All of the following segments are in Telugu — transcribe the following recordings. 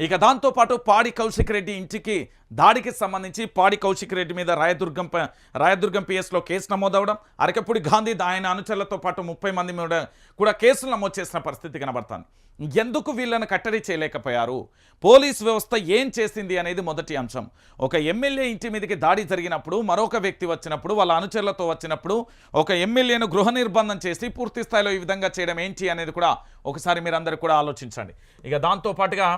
ఇక దాంతోపాటు పాడి కౌశిక్ రెడ్డి ఇంటికి దాడికి సంబంధించి పాడి కౌశిక్ రెడ్డి మీద రాయదుర్గం ప- రాయదుర్గం పిఎస్లో కేసు నమోదవడం అరకపూడి గాంధీ ఆయన అనుచరులతో పాటు ముప్పై మంది మీద కూడా కేసులు నమోదు చేసిన పరిస్థితి కనబడుతుంది. ఎందుకు వీళ్ళని కట్టడి చేయలేకపోయారు? పోలీస్ వ్యవస్థ ఏం చేసింది అనేది మొదటి అంశం. ఒక ఎమ్మెల్యే ఇంటి మీదకి దాడి జరిగినప్పుడు మరొక వ్యక్తి వచ్చినప్పుడు వాళ్ళ అనుచరులతో వచ్చినప్పుడు ఒక ఎమ్మెల్యేను గృహ నిర్బంధం చేసి పూర్తి స్థాయిలో ఈ విధంగా చేయడం ఏంటి అనేది కూడా ఒకసారి మీరందరూ కూడా ఆలోచించండి. ఇక దాంతోపాటుగా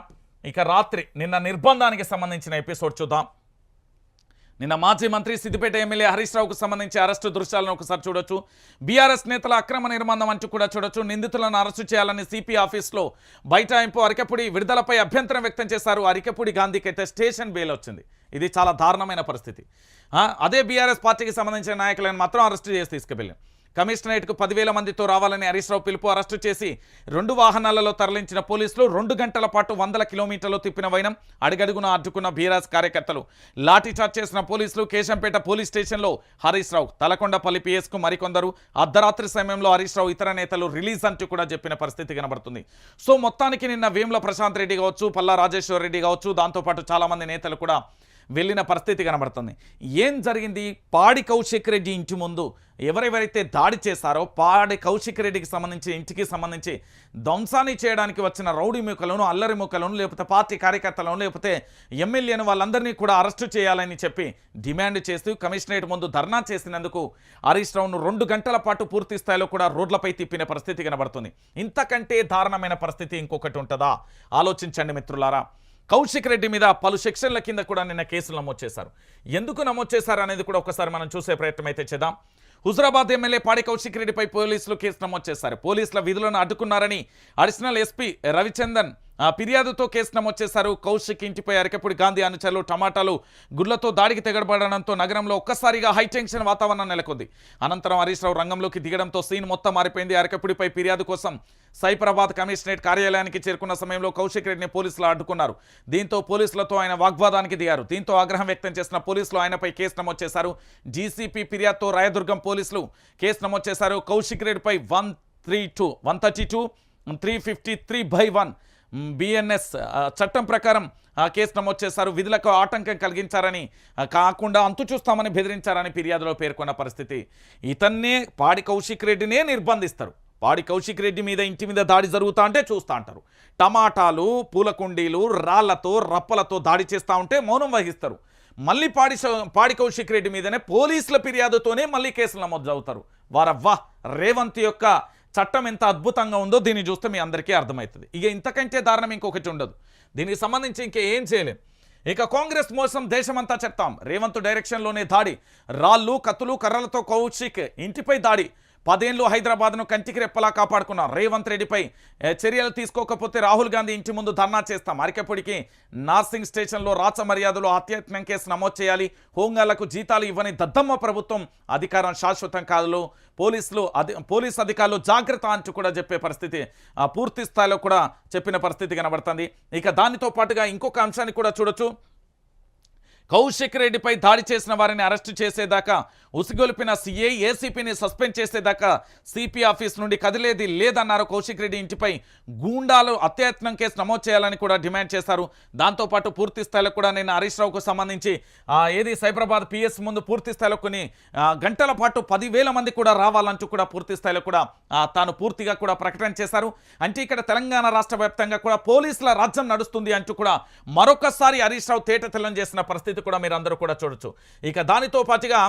ఇక రాత్రి నిన్న నిర్బంధానికి సంబంధించిన ఎపిసోడ్ చూద్దాం. నిన్న మాజీ మంత్రి సిద్దిపేట ఎమ్మెల్యే హరీష్ రావుకు సంబంధించి అరెస్టు దృశ్యాలను ఒకసారి చూడొచ్చు. బీఆర్ఎస్ నేతల అక్రమ నిర్బంధం అంటూ కూడా చూడొచ్చు. నిందితులను అరెస్టు చేయాలని సిపి ఆఫీస్లో బైఠాయింపు అరికపుడి విడుదలపై అభ్యంతరం వ్యక్తం చేశారు. అరికపుడి గాంధీకి అయితే స్టేషన్ బెయిల్ వచ్చింది. ఇది చాలా దారుణమైన పరిస్థితి. అదే బీఆర్ఎస్ పార్టీకి సంబంధించిన నాయకులను మాత్రం అరెస్టు చేసి తీసుకువెళ్ళాం. కమిషనరేట్కు పదివేల మందితో రావాలని హరీష్ రావు పిలుపు అరెస్టు చేసి రెండు వాహనాలలో తరలించిన పోలీసులు రెండు గంటల పాటు వందల కిలోమీటర్లు తిప్పిన వైనం అడుగడుగున అడ్డుకున్న బీరాజ్ కార్యకర్తలు. లాఠీచార్జ్ చేసిన పోలీసులు కేశంపేట పోలీస్ స్టేషన్లో హరీష్ రావు తలకొండపల్లి పిఎస్కు మరికొందరు. అర్ధరాత్రి సమయంలో హరీష్ రావు ఇతర నేతలు రిలీజ్ అంటూ కూడా చెప్పిన పరిస్థితి కనబడుతుంది. సో మొత్తానికి నిన్న వేముల ప్రశాంత్ రెడ్డి కావచ్చు పల్లా రాజేశ్వర్ రెడ్డి కావచ్చు దాంతోపాటు చాలామంది నేతలు కూడా వెళ్ళిన పరిస్థితి కనబడుతుంది. ఏం జరిగింది? పాడి కౌశిక్ రెడ్డి ఇంటి ముందు ఎవరెవరైతే దాడి చేశారో పాడి కౌశిక్ రెడ్డికి సంబంధించి ఇంటికి సంబంధించి ధ్వంసాన్ని చేయడానికి వచ్చిన రౌడీ మూకలను అల్లరి మూకలను లేకపోతే పార్టీ కార్యకర్తలను లేకపోతే ఎమ్మెల్యేను వాళ్ళందరినీ కూడా అరెస్టు చేయాలని చెప్పి డిమాండ్ చేస్తూ కమిషనరేట్ ముందు ధర్నా చేసినందుకు హరీష్ రావును రెండు గంటల పాటు పూర్తి స్థాయిలో కూడా రోడ్లపై తిప్పిన పరిస్థితి కనబడుతుంది. ఇంతకంటే దారుణమైన పరిస్థితి ఇంకొకటి ఉంటుందా? ఆలోచించండి మిత్రులారా. కౌశిక్ రెడ్డి మీద పలు సెక్షన్ల కింద కూడా నిన్న కేసులు నమోదు చేశారు. ఎందుకు నమోదు చేశారు అనేది కూడా ఒకసారి మనం చూసే ప్రయత్నం అయితే చేద్దాం. హుజరాబాద్ ఎమ్మెల్యే పాడి కౌశిక్ రెడ్డిపై పోలీసులు కేసు నమోదు చేశారు. పోలీసుల విధులను అడ్డుకున్నారని అడిషనల్ ఎస్పీ రవిచందన్ ఫిర్యాదుతో కేసు నమోదు చేశారు కౌశిక్ ఇంటిపై అరకపుడి గాంధీ అనుచరులు టమాటాలు గుడ్లతో దాడికి తెగబడడంతో నగరంలో ఒక్కసారిగా హైటెన్షన్ వాతావరణం నెలకొంది. అనంతరం హరీష్ రావు రంగంలోకి దిగడంతో సీన్ మొత్తం మారిపోయింది. అరకపుడిపై ఫిర్యాదు కోసం సైబరాబాద్ కమిషనరేట్ కార్యాలయానికి చేరుకున్న సమయంలో కౌశిక్ రెడ్డిని పోలీసులు అడ్డుకున్నారు. దీంతో పోలీసులతో ఆయన వాగ్వాదానికి దిగారు. దీంతో ఆగ్రహం వ్యక్తం చేసిన పోలీసులు ఆయనపై కేసు నమోదు చేశారు జీసీపీ ఫిర్యాదుతో రాయదుర్గం పోలీసులు కేసు నమోదు చేశారు కౌశిక్ రెడ్డిపై one three two one thirty two three fifty three by one BNS చట్టం ప్రకారం ఆ, కేసు నమోదు చేశారు. విధులకు ఆటంకం కలిగించారని కాకుండా అంతు చూస్తామని బెదిరించారని ఫిర్యాదులో పేర్కొన్న పరిస్థితి. ఇతన్నే పాడి కౌశిక్ రెడ్డినే నిర్బంధిస్తారు. పాడి కౌశిక్ రెడ్డి మీద ఇంటి మీద దాడి జరుగుతా అంటే చూస్తూ అంటారు. టమాటాలు పూల కుండీలు రాళ్ళతో రప్పలతో దాడి చేస్తూ ఉంటే మౌనం వహిస్తారు. మళ్ళీ పాడి పాడి కౌశిక్ రెడ్డి మీదనే పోలీసుల ఫిర్యాదుతోనే మళ్ళీ కేసులు నమోదు చదువుతారు వారవ్వా రేవంత్ యొక్క చట్టం ఎంత అద్భుతంగా ఉందో దీన్ని చూస్తే మీ అందరికీ అర్థమవుతుంది. ఇక ఇంతకంటే దారుణం ఇంకొకటి ఉండదు. దీనికి సంబంధించి ఇంకేం చేయలేం. ఇక కాంగ్రెస్ మోసం దేశమంతా చెప్తాం. రేవంత్ డైరెక్షన్లోనే దాడి. రాళ్ళు కత్తులు కర్రలతో కౌశిక్ ఇంటిపై దాడి. పదేళ్ళు హైదరాబాద్ను కంటికి రెప్పలా కాపాడుకున్న రేవంత్ రెడ్డిపై చర్యలు తీసుకోకపోతే రాహుల్ గాంధీ ఇంటి ముందు ధర్నా చేస్తాం. అరికెపుడికి నార్సింగ్ స్టేషన్లో రాచ మర్యాదలు హత్యాయత్నం కేసు నమోదు చేయాలి. హోంగాళ్ళకు జీతాలు ఇవ్వని దద్దమ్మ ప్రభుత్వం అధికారం శాశ్వతం కాదు. పోలీసులు అధి పోలీస్ అధికారులు జాగ్రత్త అంటూ కూడా చెప్పే పరిస్థితి పూర్తి స్థాయిలో కూడా చెప్పిన పరిస్థితి కనబడుతుంది. ఇక దానితో పాటుగా ఇంకొక అంశాన్ని కూడా చూడొచ్చు. కౌశిక్ రెడ్డిపై దాడి చేసిన వారిని అరెస్టు చేసేదాకా ఉసిగొలిపిన సీఐ ఏసీపీని సస్పెండ్ చేసేదాకా సిపి ఆఫీస్ నుండి కదిలేది లేదన్నారు కౌశిక్ రెడ్డి ఇంటిపై గూండాలు అత్యత్నం కేసు నమోదు చేయాలని కూడా డిమాండ్ చేశారు. దాంతోపాటు పూర్తి స్థాయిలో కూడా నిన్న హరీష్ రావుకు సంబంధించి ఏది సైబరాబాద్ పిఎస్ ముందు పూర్తి స్థాయిలో కొన్ని గంటల పాటు పదివేల మంది కూడా రావాలంటూ కూడా పూర్తి స్థాయిలో కూడా తాను పూర్తిగా కూడా ప్రకటన చేశారు. అంటే ఇక్కడ తెలంగాణ రాష్ట్ర వ్యాప్తంగా కూడా పోలీసుల రాజ్యం నడుస్తుంది అంటూ కూడా మరొకసారి హరీష్ రావు తేట తెల్లం చేసిన పరిస్థితి కూడా మీరు అందరూ కూడా చూడొచ్చు. ఇక దానితో పాటుగా